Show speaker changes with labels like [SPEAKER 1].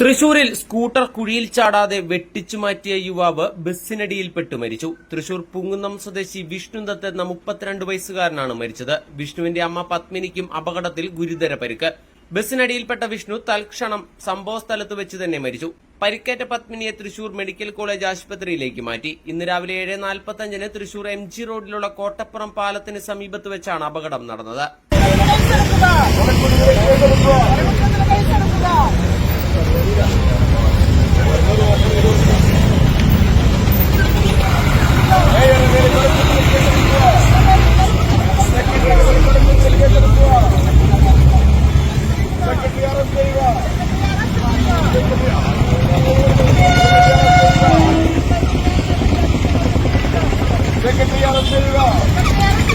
[SPEAKER 1] തൃശൂരിൽ സ്കൂട്ടർ കുഴിയിൽ ചാടാതെ വെട്ടിച്ചു മാറ്റിയ യുവാവ് ബസ്സിനടിയിൽപ്പെട്ടു മരിച്ചു. തൃശൂർ പുങ്ങുന്നം സ്വദേശി വിഷ്ണു ദത്ത് എന്ന മുപ്പത്തിരണ്ട് വയസ്സുകാരനാണ് മരിച്ചത്. വിഷ്ണുവിന്റെ അമ്മ പത്മിനിക്കും അപകടത്തിൽ ഗുരുതര പരിക്ക്. ബസ്സിനടിയിൽപ്പെട്ട വിഷ്ണു തൽക്ഷണം സംഭവസ്ഥലത്ത് വെച്ച് തന്നെ മരിച്ചു. പരിക്കേറ്റ പത്മിനിയെ തൃശൂർ മെഡിക്കൽ കോളേജ് ആശുപത്രിയിലേക്ക് മാറ്റി. ഇന്ന് രാവിലെ ഏഴ് നാൽപ്പത്തഞ്ചിന് തൃശൂർ എം ജി റോഡിലുള്ള കോട്ടപ്പുറം പാലത്തിന് സമീപത്ത് വെച്ചാണ് അപകടം നടന്നത്.
[SPEAKER 2] Secretary of State.